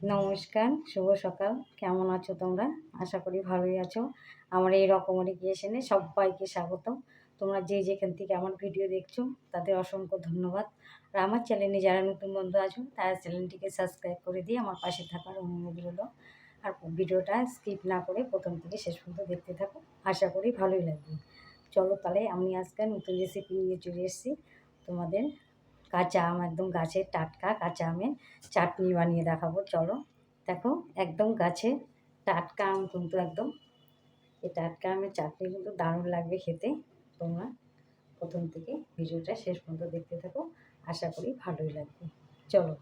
নমস্কার, শুভ সকাল। কেমন আছো তোমরা? আশা করি ভালোই আছো। আমার এই রকমারি ক্রিয়েশনে সবাইকে স্বাগত তোমরা যে যেখান থেকে আমার ভিডিও দেখছ, তাদের অসংখ্য ধন্যবাদ। আর আমার চ্যানেলে যারা নতুন বন্ধু আছো, তারা চ্যানেলটিকে সাবস্ক্রাইব করে দিয়ে আমার পাশে থাকার অনুরোধ রইল। আর ভিডিওটা স্কিপ না করে প্রথম থেকে শেষ পর্যন্ত দেখতে থাকো। আশা করি ভালোই লাগবে। চলো তাহলে আমি আজকে নতুন রেসিপি নিয়ে চলে এসেছি তোমাদের কাঁচা আম একদম গাছের টাটকা, কাঁচা আমের চাটনি বানিয়ে দেখাবো, চলো। দেখো, একদম গাছে টাটকা আম কিন্তু একদম। এই টাটকা আমের চাটনি কিন্তু দারুণ লাগবে খেতে। তোমরা প্রথম থেকে ভিডিওটা শেষ পর্যন্ত দেখতে থাকো, আশা করি ভালোই লাগবে। চলো।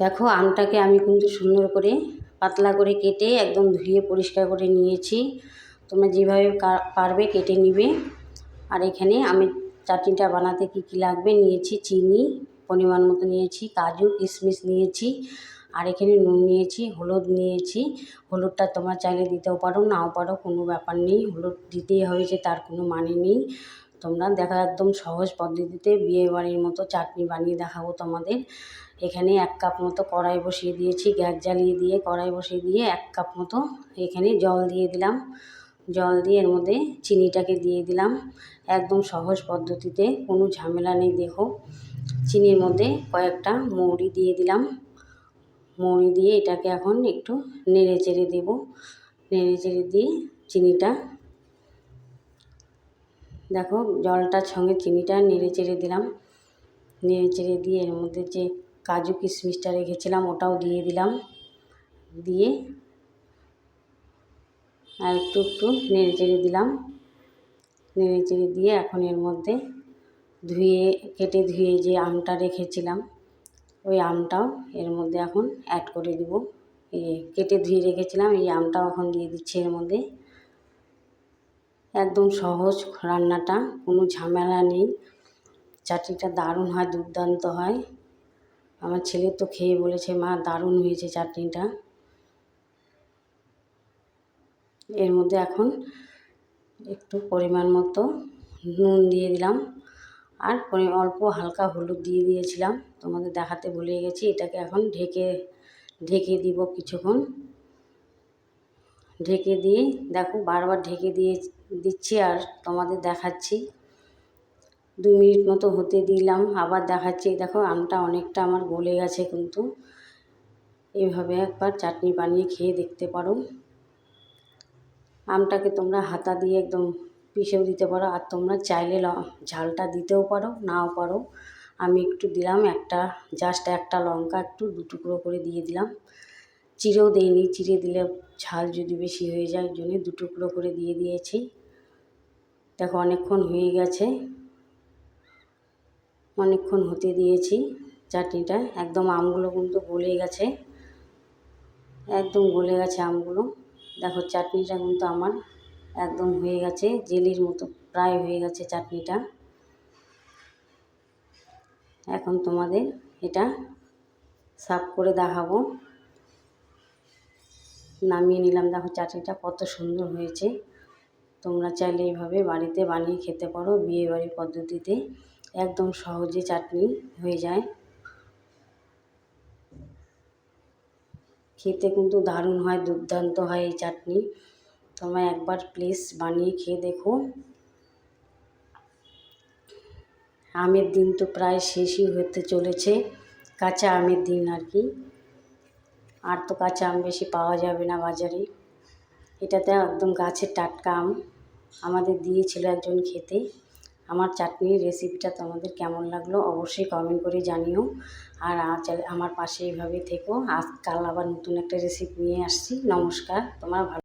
দেখো, আমটাকে আমি কিন্তু সুন্দর করে পাতলা করে কেটে একদম ধুয়ে পরিষ্কার করে নিয়েছি। তোমরা যেভাবে পারবে কেটে নিবে। আর এখানে আমি চাটনিটা বানাতে কী কী লাগবে নিয়েছি, চিনি, পরিমাণ মতো নিয়েছি, কাজু, কিশমিশ নিয়েছি, আর এখানে নুন নিয়েছি, হলুদ নিয়েছি। হলুদটা তোমরা চাইলে দিতেও পারো, নাও পারো, কোনো ব্যাপার নেই। হলুদ দিতেই হবে যে তার কোনো মানে নেই। তোমরা দেখা একদম সহজ পদ্ধতিতে বিয়েবাড়ির মতো চাটনি বানিয়ে দেখাবো তোমাদের। এখানে এক কাপ মতো কড়াই বসিয়ে দিয়েছি, গ্যাস জ্বালিয়ে দিয়ে কড়াই বসিয়ে দিয়ে এক কাপ মতো এখানে জল দিয়ে দিলাম। জল দিয়ে এর মধ্যে চিনিটাকে দিয়ে দিলাম একদম সহজ পদ্ধতিতে, কোনো ঝামেলা নেই দেখো। চিনির মধ্যে কয়েকটা মৌরি দিয়ে দিলাম। মৌরি দিয়ে এটাকে এখন একটু নেড়ে চেড়ে দেবো। নেড়ে চেড়ে দিয়ে চিনিটা, দেখো জলটার সঙ্গে চিনিটা নেড়ে চেড়ে দিলাম। নেড়ে চেড়ে দিয়ে এর মধ্যে যে কাজু কিশমিশটা রেখেছিলাম ওটাও দিয়ে দিলাম। দিয়ে আর একটু একটু নেড়ে চেড়ে দিলাম। নেড়ে চেড়ে দিয়ে এখন এর মধ্যে ধুয়ে, কেটে ধুয়ে যে আমটা রেখেছিলাম, ওই আমটাও এর মধ্যে এখন অ্যাড করে দেব। কেটে ধুয়ে রেখেছিলাম, এই আমটাও এখন দিয়ে দিচ্ছি এর মধ্যে। একদম সহজ রান্নাটা, কোনো ঝামেলা নেই। চাটনিটা দারুণ হয়, দুর্দান্ত হয়। আমার ছেলে তো খেয়ে বলেছে, মা, দারুণ হয়েছে চাটনিটা। এর মধ্যে এখন একটু পরিমাণ মতো নুন দিয়ে দিলাম। আর অল্প হালকা হলুদ দিয়ে দিয়েছিলাম। তোমাদের দেখাতে ভুলে গেছি, এটাকে এখন ঢেকে ঢেকে দিব কিছুক্ষণ। ঢেকে দিয়ে, দেখো বারবার ঢেকে দিয়ে দিচ্ছি আর তোমাদের দেখাচ্ছি। দু মিনিট মতো হতে দিলাম, আবার দেখাচ্ছি। দেখো আমটা অনেকটা আমার গলে গেছে কিন্তু। এইভাবে একবার চাটনি বানিয়ে খেয়ে দেখতে পারো। আমটাকে তোমরা হাতা দিয়ে একদম পিষেও দিতে পারো, আর তোমরা চাইলে ঝালটা দিতেও পারো, নাও পারো। আমি একটু দিলাম একটা জাস্ট একটা লঙ্কা একটু দু টুকরো করে দিয়ে দিলাম। চিড়েও দিইনি চিড়ে দিলে ঝাল যদি বেশি হয়ে যায়, জন্য দু টুকরো করে দিয়ে দিয়েছি। দেখো অনেকক্ষণ হয়ে গেছে। অনেকক্ষণ হতে দিয়েছি চাটনিটা। একদম আমগুলো কিন্তু গলে গেছে। একদম গলে গেছে আমগুলো। দেখো চাটনিটা কিন্তু আমার একদম হয়ে গেছে, জেলির মতো প্রায় হয়ে গেছে চাটনিটা। এখন তোমাদের এটা সাফ করে দেখাবো। নামিয়ে নিলাম, দেখো চাটনিটা কত সুন্দর হয়েছে। তোমরা চাইলে এইভাবে বাড়িতে বানিয়ে খেতে পারো, বিয়েবাড়ির পদ্ধতিতে। একদম সহজে চাটনি হয়ে যায়। খেতে কিন্তু দারুণ হয়, দুর্দান্ত হয় এই চাটনি। তোমরা একবার প্লিজ বানিয়ে খেয়ে দেখো। আমের দিন তো প্রায় শেষই হতে চলেছে, কাঁচা আমের দিন আর কি। আর তো কাঁচা আম বেশি পাওয়া যাবে না বাজারে। এটাতে একদম গাছের টাটকা আম আমাদের দিয়েছিল একজন খেতে। আমার চাটনির রেসিপিটা তোমাদের কেমন লাগল অবশ্যই কমেন্ট করে জানিও। আর আমার পাশে এইভাবে থেকো। আজ কাল আবার নতুন একটা রেসিপি নিয়ে আসছি। নমস্কার, তোমার ভালো